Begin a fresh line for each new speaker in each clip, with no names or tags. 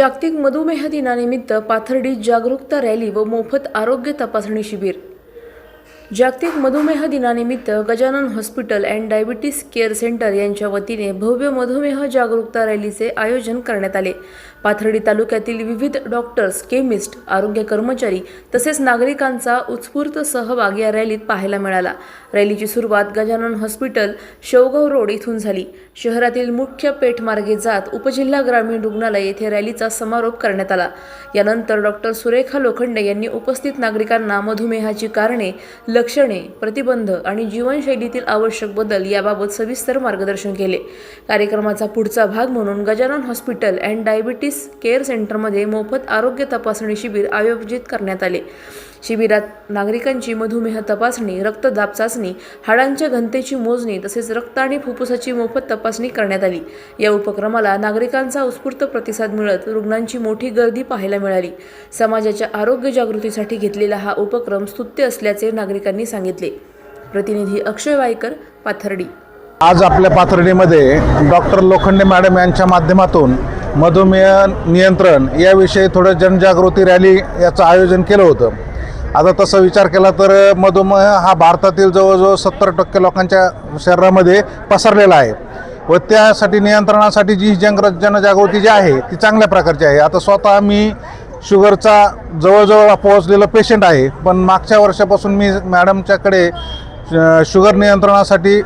जागतिक मधुमेह दिनानिमित्त पाथर्डीत जागरूकता रॅली व मोफत आरोग्य तपासणी शिबिर जागतिक मधुमेह दिनानिमित्त Gajanan hospital and diabetes care centre यांच्या वतीने भव्य मधुमेह जागरूकता रॅलीचे आयोजन करण्यात आले. पाथर्डी तालुक्यातील विविध डॉक्टर्स केमिस्ट आरोग्य कर्मचारी तसेच नागरिकांचा उत्स्फूर्त सहभाग या रॅलीत पाहायला मिळाला. रॅलीची सुरुवात गजानन हॉस्पिटल शेवगाव रोड इथून झाली. शहरातील मुख्य पेठमार्गे जात उपजिल्हा ग्रामीण रुग्णालय येथे रॅलीचा समारोप करण्यात आला. यानंतर डॉक्टर सुरेखा लोखंडे यांनी उपस्थित नागरिकांना मधुमेहाची कारणे लक्षणे प्रतिबंध आणि जीवनशैलीतील आवश्यक बदल याबाबत सविस्तर मार्गदर्शन केले. कार्यक्रमाचा पुढचा भाग म्हणून Gajanan hospital and diabetes care सेंटरमध्ये मोफत आरोग्य तपासणी शिबिर आयोजित करण्यात आले. शिबिरात नागरिकांची मधुमेह तपासणी रक्तदाब चाचणी हाडांच्या घनतेची मोजणी तसेच रक्त आणि फुफ्फुसाची मोफत तपासणी करण्यात आली. या उपक्रमाला नागरिकांचा उत्स्फूर्त प्रतिसाद मिळत रुग्णांची मोठी गर्दी पाहायला मिळाली. समाजाच्या आरोग्य जागृतीसाठी घेतलेला हा उपक्रम स्तुत्य असल्याचे नागरिकांनी सांगितले. प्रतिनिधी अक्षय वायकर पाथर्डी.
आज आपल्या पाथर्डीमध्ये डॉक्टर लोखंडे मॅडम यांच्या माध्यमातून मधुमेह नियंत्रण याविषयी थोडं जनजागृती रॅली याचं आयोजन केलं होतं. आता तसा विचार केला तर मधुमेह हा भारतातील जवळजवळ सत्तर टक्के लोकांच्या शरीरामध्ये पसरलेला आहे. व त्यासाठी नियंत्रणासाठी जी जन जनजागृती जी आहे ती चांगल्या प्रकारची आहे. आता स्वतः मी शुगरचा जवळजवळ पोहोचलेला पेशंट आहे. पण मागच्या वर्षापासून मी मॅडमच्याकडे शुगर नियंत्रणासाठी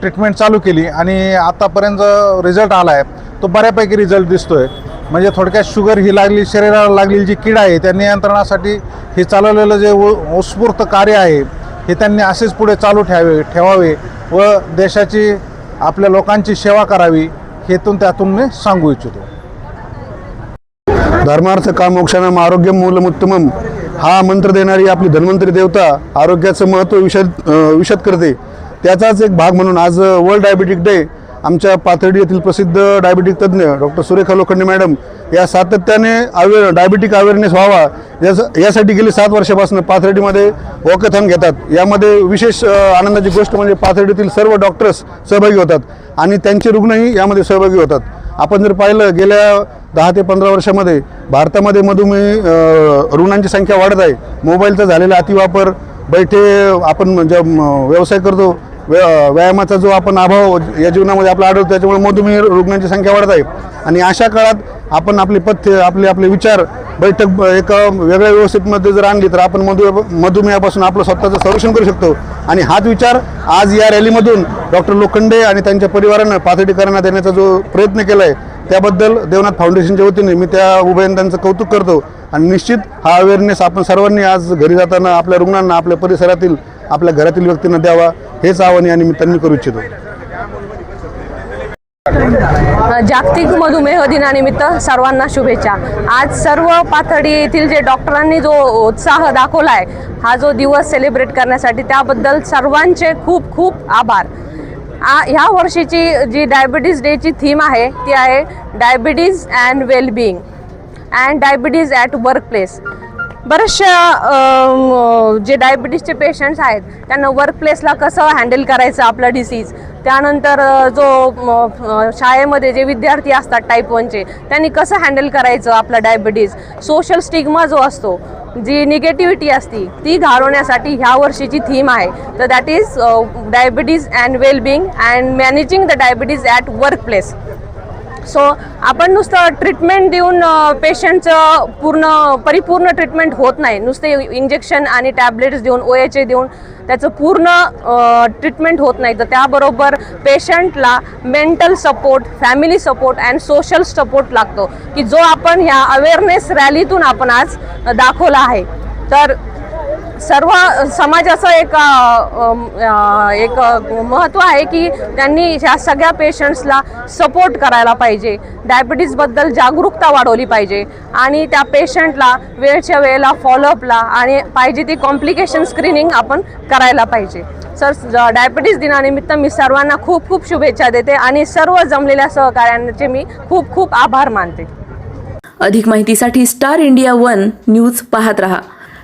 ट्रीटमेंट चालू केली आणि आतापर्यंत जो रिझल्ट आला आहे तो बऱ्यापैकी रिझल्ट दिसतो आहे म्हणजे थोडक्यात शुगर ही लागली शरीराला लागलेली जी कीड आहे त्या नियंत्रणासाठी हे चालवलेलं जे उत्स्फूर्त कार्य आहे हे त्यांनी असेच पुढे चालू ठेवावे ठेवावे व देशाची आपल्या लोकांची सेवा करावी हेतून त्यातून मी सांगू इच्छितो.
धर्मार्थ कामोक्षानम आरोग्य मूलमुत्तमम हा मंत्र देणारी आपली धन्वंतरी देवता आरोग्याचं महत्त्व विशद विशद करते. त्याचाच एक भाग म्हणून आज वर्ल्ड डायबिटिक डे आमच्या पाथर्डी येथील प्रसिद्ध डायबिटिक तज्ज्ञ डॉक्टर सुरेखा लोखंडे मॅडम या सातत्याने अवेअर डायबिटिक अवेअरनेस व्हावा यास यासाठी गेली सात वर्षापासून पाथर्डीमध्ये वॉकथॉन घेतात. यामध्ये विशेष आनंदाची गोष्ट म्हणजे पाथर्डीतील सर्व डॉक्टर्स सहभागी होतात आणि त्यांचे रुग्णही यामध्ये सहभागी होतात. आपण जर पाहिलं गेल्या दहा ते पंधरा वर्षामध्ये भारतामध्ये मधुमेह रुग्णांची संख्या वाढत आहे. मोबाईलचा झालेला अतिवापर बैठे आपण म्हणजे व्यवसाय करतो व्या व्यायामाचा जो आपण अभाव या जीवनामध्ये आपला आढळतो त्याच्यामुळे मधुमेह रुग्णांची संख्या वाढत आहे. आणि अशा काळात आपण आपले पथ्य आपले आपले विचार बैठक एका वेगळ्या व्यवस्थेमध्ये जर आणली तर आपण मधु मधुमेहापासून आपलं स्वतःचं संरक्षण करू शकतो. आणि हाच विचार आज या रॅलीमधून डॉक्टर लोखंडे आणि त्यांच्या परिवारानं पाथर्डीकरणात देण्याचा जो प्रयत्न केला आहे त्याबद्दल देवनाथ फाउंडेशनच्या वतीने मी त्या उभयंतांचं कौतुक करतो. आणि निश्चित हा अवेअरनेस आपण सर्वांनी आज घरी जाताना आपल्या रुग्णांना आपल्या परिसरातील आपल्या घरातील व्यक्तींना द्यावा हेच आवाहन या निमित्ताने करू इच्छितो.
जागतिक मधुमेह दिनानिमित्त सर्वांना शुभेच्छा. आज सर्व पातळी येथील जे डॉक्टरांनी जो उत्साह दाखवला आहे हा जो दिवस सेलिब्रेट करण्यासाठी त्याबद्दल सर्वांचे खूप खूप आभार. आ ह्या वर्षीची जी डायबिटीज डेची थीम आहे ती आहे diabetes and wellbeing and diabetes at work place बऱ्याचशा जे डायबिटीजचे पेशंट्स आहेत त्यांना वर्क प्लेसला कसं हँडल करायचं आपला डिसीज त्यानंतर जो शाळेमध्ये जे विद्यार्थी असतात टाईप वनचे त्यांनी कसं हँडल करायचं आपला डायबिटीज सोशल स्टिग्मा जो असतो जी निगेटिव्हिटी असती ती घालवण्यासाठी ह्या वर्षीची थीम आहे. तर that is diabetes and wellbeing and managing the diabetes at work place so आपण नुसतं ट्रीटमेंट देऊन uh, पेशंटचं पूर्ण परिपूर्ण ट्रीटमेंट होत नाही. नुसते इंजेक्शन आणि टॅबलेट्स देऊन ओ एच ए देऊन त्याचं पूर्ण ट्रीटमेंट होत नाही. तर त्याबरोबर पेशंटला mental support family support and social support लागतो. की जो आपण ह्या अवेअरनेस रॅलीतून आपण आज दाखवला आहे. तर सर्व समाजाचं एक एक महत्त्व आहे की त्यांनी ह्या सगळ्या पेशंट्सला सपोर्ट करायला पाहिजे. डायबिटीजबद्दल जागरूकता वाढवली पाहिजे. आणि त्या पेशंटला वेळच्या वेळेला फॉलोअपला आणि पाहिजे ती कॉम्प्लिकेशन स्क्रीनिंग आपण करायला पाहिजे. सर डायबिटीज दिनानिमित्त मी सर्वांना खूप खूप शुभेच्छा देते आणि सर्व जमलेल्या सहकाऱ्यांचे मी खूप खूप आभार मानते.
अधिक माहितीसाठी स्टार इंडिया वन न्यूज पाहत रहा.